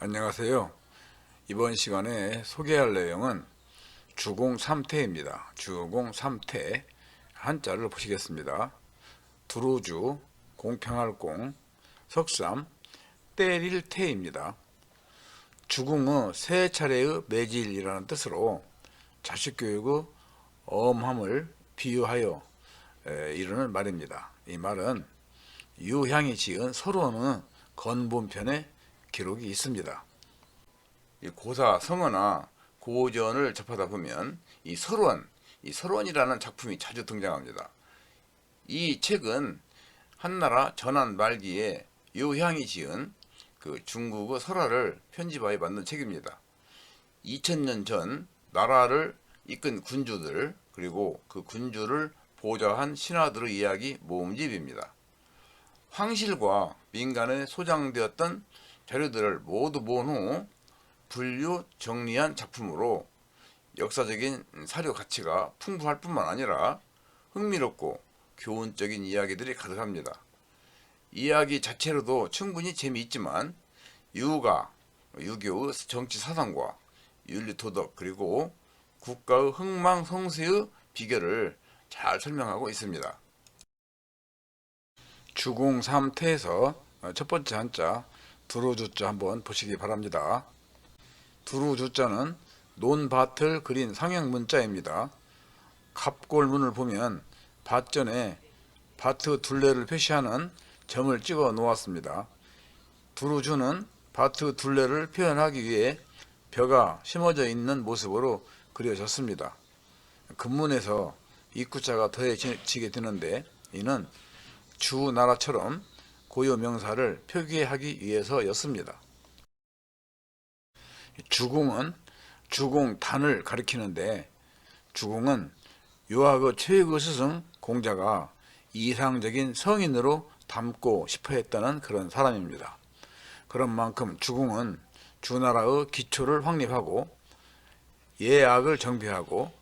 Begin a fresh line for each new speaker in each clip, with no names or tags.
안녕하세요. 이번 시간에 소개할 내용은 주공 3태입니다. 주공 3태 한자를 보시겠습니다. 두루주, 공평할 공, 석삼, 때릴 태입니다. 주공의 세 차례의 매질이라는 뜻으로 자식 교육의 엄함을 비유하여 에, 이르는 말입니다. 이 말은 유향이 지은 서론의 건본편에 기록이 있습니다. 이 고사 성어나 고전을 접하다 보면 이 설원, 이 설원이라는 작품이 자주 등장합니다. 이 책은 한나라 전한 말기에 유향이 지은 그 중국어 설화를 편집하여 만든 책입니다. 2000년 전 나라를 이끈 군주들 그리고 그 군주를 보좌한 신하들의 이야기 모음집입니다. 황실과 민간에 소장되었던 자료들을 모두 모은 후 분류 정리한 작품으로 역사적인 사료 가치가 풍부할 뿐만 아니라 흥미롭고 교훈적인 이야기들이 가득합니다. 이야기 자체로도 충분히 재미있지만 유가, 유교의 정치 사상과 윤리 도덕 그리고 국가의 흥망성쇠의 비결을 잘 설명하고 있습니다. 주공 3태에서 첫 번째 한자 두루주자 한번 보시기 바랍니다. 두루주자는 논밭을 그린 상형 문자입니다. 갑골문을 보면 밭전에 밭의 둘레를 표시하는 점을 찍어 놓았습니다. 두루주는 밭의 둘레를 표현하기 위해 벼가 심어져 있는 모습으로 그려졌습니다. 근문에서 입구자가 더해지게 되는데 이는 주 나라처럼 고유 명사를 표기하기 위해서였습니다. 주공은 주공단을 가리키는데 주공은 유학의 최고 스승 공자가 이상적인 성인으로 닮고 싶어 했다는 그런 사람입니다. 그런 만큼 주공은 주나라의 기초를 확립하고 예악을 정비하고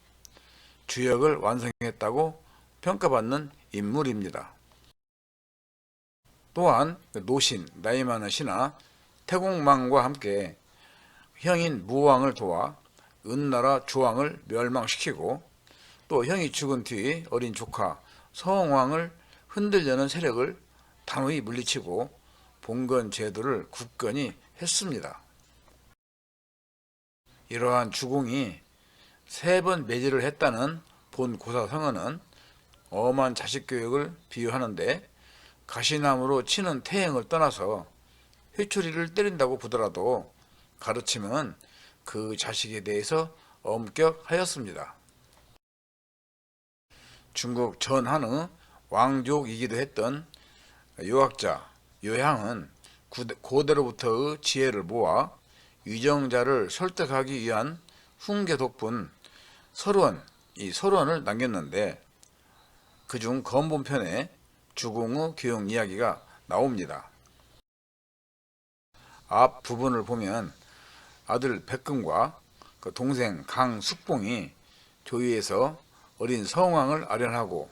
주역을 완성했다고 평가받는 인물입니다. 또한 노신, 나이 많은 신하 태공망과 함께 형인 무왕을 도와 은나라 조왕을 멸망시키고 또 형이 죽은 뒤 어린 조카 서왕을 흔들려는 세력을 단호히 물리치고 봉건 제도를 굳건히 했습니다. 이러한 주공이 세 번 매질을 했다는 본 고사 성어는 엄한 자식 교육을 비유하는데 가시나무로 치는 태행을 떠나서 회초리를 때린다고 보더라도 가르치면 그 자식에 대해서 엄격하였습니다. 중국 전한의 왕족이기도 했던 유학자 요향은 고대로부터의 지혜를 모아 위정자를 설득하기 위한 훈계 덕분 설원, 이 설원을 남겼는데 그중 건본편에 주공의 교육 이야기가 나옵니다. 앞 부분을 보면 아들 백금과 그 동생 강숙봉이 조위에서 어린 성왕을 아련하고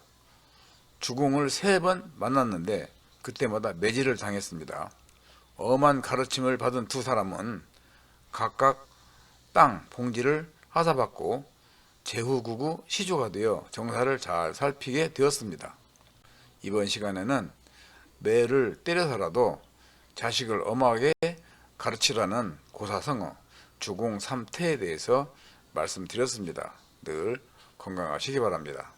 주공을 세 번 만났는데 그때마다 매질을 당했습니다. 엄한 가르침을 받은 두 사람은 각각 땅 봉지를 하사받고 제후국우 시조가 되어 정사를 잘 살피게 되었습니다. 이번 시간에는 매를 때려서라도 자식을 엄하게 가르치라는 고사성어 주공 3태에 대해서 말씀드렸습니다. 늘 건강하시기 바랍니다.